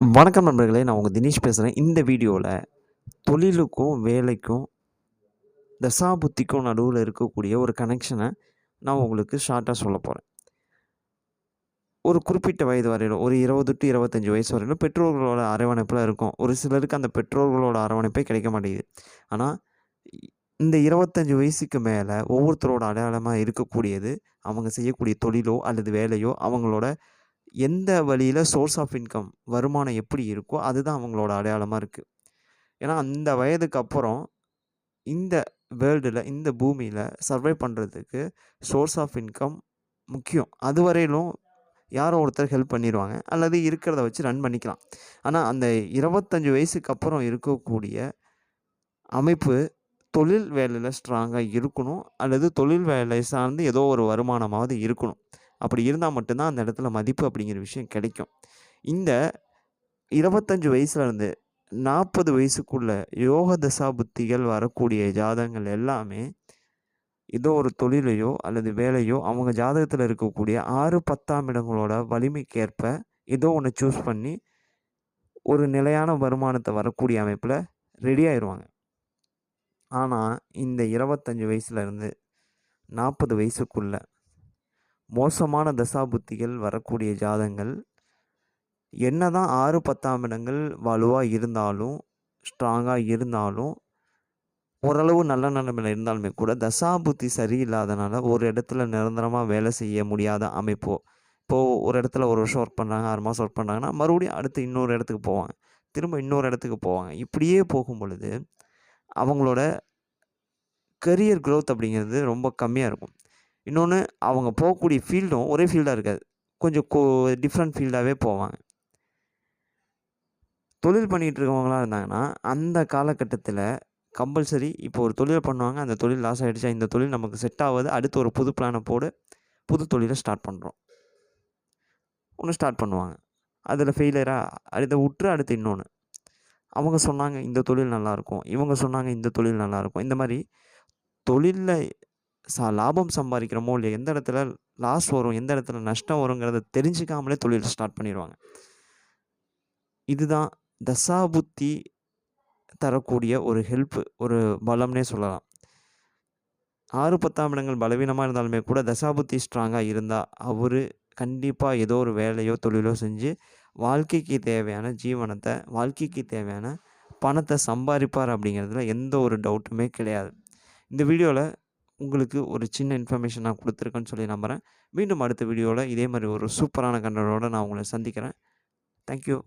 வணக்கம் நண்பர்களே நான் உங்கள் தினேஷ் பேசுகிறேன் இந்த வீடியோவில் தொழிலுக்கும் வேலைக்கும் தசாபுத்திக்கும் நடுவில் இருக்கக்கூடிய ஒரு கனெக்ஷனை நான் உங்களுக்கு ஷார்ட்டாக சொல்ல போகிறேன் ஒரு குறிப்பிட்ட வயது வரையிலும் ஒரு இருபது டு இருபத்தஞ்சி வயசு வரையிலும் பெற்றோர்களோட அரவணைப்பில் இருக்கும். ஒரு சிலருக்கு அந்த பெற்றோர்களோட அரவணைப்பே கிடைக்க மாட்டேங்குது. ஆனால் இந்த இருபத்தஞ்சி வயசுக்கு மேலே ஒவ்வொருத்தரோட அடையாளமாக இருக்கக்கூடியது அவங்க செய்யக்கூடிய தொழிலோ அல்லது வேலையோ அவங்களோட எந்த வழியில் சோர்ஸ் ஆஃப் இன்கம் வருமானம் எப்படி இருக்கோ அதுதான் அவங்களோட அடையாளமாக இருக்குது ஏன்னா அந்த வயதுக்கு அப்புறம் இந்த வேர்ல்டில் இந்த பூமியில் சர்வை பண்ணுறதுக்கு சோர்ஸ் ஆஃப் இன்கம் முக்கியம். அது வரையிலும் யாரோ ஒருத்தர் ஹெல்ப் பண்ணிடுவாங்க அல்லது இருக்கிறத வச்சு ரன் பண்ணிக்கலாம். ஆனால் அந்த இருபத்தஞ்சி வயசுக்கு அப்புறம் இருக்கக்கூடிய அமைப்பு தொழில் வேலையில் ஸ்ட்ராங்காக இருக்கணும். அல்லது தொழில் வேலை சார்ந்து ஏதோ ஒரு வருமானமாவது இருக்கணும். அப்படி இருந்தால் மட்டும்தான் அந்த இடத்துல மதிப்பு அப்படிங்கிற விஷயம் கிடைக்கும். இந்த இருபத்தஞ்சி வயசுலேருந்து நாற்பது வயசுக்குள்ள யோக தசா புத்திகள் வரக்கூடிய ஜாதகங்கள் எல்லாமே ஏதோ ஒரு தொழிலையோ அல்லது வேலையோ அவங்க ஜாதகத்தில் இருக்கக்கூடிய ஆறு பத்தாம் இடங்களோட வலிமைக்கேற்ப ஏதோ ஒன்று சூஸ் பண்ணி ஒரு நிலையான வருமானத்தை வரக்கூடிய அமைப்பில் ரெடி ஆயிடுவாங்க ஆனால் இந்த இருபத்தஞ்சி வயசுலேருந்து நாற்பது வயசுக்குள்ளே மோசமான தசாபுத்திகள் வரக்கூடிய ஜாதங்கள் என்ன தான் ஆறு பத்தாம் இடங்கள் வலுவாக இருந்தாலும் ஸ்ட்ராங்காக இருந்தாலும் ஓரளவு நல்ல நிலைமையில் இருந்தாலுமே கூட தசாபுத்தி சரியில்லாதனால ஒரு இடத்துல நிரந்தரமாக வேலை செய்ய முடியாத அமைப்போ இப்போது ஒரு இடத்துல ஒரு வருஷம் ஒர்க் பண்ணுறாங்க ஆறு மாதம் ஒர்க் பண்ணுறாங்கன்னா மறுபடியும் அடுத்து இன்னொரு இடத்துக்கு போவாங்க. திரும்ப இன்னொரு இடத்துக்கு போவாங்க. இப்படியே போகும் பொழுது அவங்களோட கரியர் க்ரோத் அப்படிங்கிறது ரொம்ப கம்மியாக இருக்கும். இன்னொன்று அவங்க போகக்கூடிய ஃபீல்டும் ஒரே ஃபீல்டாக இருக்காது. கொஞ்சம் கோ டிஃப்ரெண்ட் ஃபீல்டாகவே போவாங்க. தொழில் பண்ணிகிட்டு இருக்கவங்களாம் இருந்தாங்கன்னா அந்த காலகட்டத்தில் கம்பல்சரி இப்போ ஒரு தொழில் பண்ணுவாங்க அந்த தொழில் லாஸ் ஆகிடுச்சா இந்த தொழில் நமக்கு செட் ஆகாது அடுத்து ஒரு புது பிளானை போடு புது தொழிலை ஸ்டார்ட் பண்ணுறோம் ஒன்று ஸ்டார்ட் பண்ணுவாங்க. அதில் ஃபெயிலியராக அடுத்த விட்டுரு அடுத்து இன்னொன்று அவங்க சொன்னாங்க இந்த தொழில் நல்லாயிருக்கும் இவங்க சொன்னாங்க இந்த தொழில் நல்லாயிருக்கும் இந்த மாதிரி தொழிலில் சா லாபம் சம்பாதிக்கிறோமோ இல்லை எந்த இடத்துல லாஸ் வரும் எந்த இடத்துல நஷ்டம் வருங்கிறத தெரிஞ்சுக்காமலே தொழில் ஸ்டார்ட் பண்ணிடுவாங்க. இதுதான் தசாபுத்தி தரக்கூடிய ஒரு ஹெல்ப்பு ஒரு பலம்னே சொல்லலாம். ஆறு பத்தாம் இடங்கள் பலவீனமாக இருந்தாலுமே கூட தசாபுத்தி ஸ்ட்ராங்காக இருந்தால் அவர் கண்டிப்பாக ஏதோ ஒரு வேலையோ தொழிலோ செஞ்சு வாழ்க்கைக்கு தேவையான ஜீவனத்தை வாழ்க்கைக்கு தேவையான பணத்தை சம்பாதிப்பார் அப்படிங்கிறதுல எந்த ஒரு டவுட்டுமே கிடையாது. இந்த வீடியோவில் உங்களுக்கு ஒரு சின்ன இன்ஃபர்மேஷன் நான் கொடுத்துருக்கேன்னு சொல்லி நம்புகிறேன் மீண்டும் அடுத்த வீடியோவில் இதே மாதிரி ஒரு சூப்பரான கண்டனோட நான் உங்களை சந்திக்கிறேன். தேங்க்யூ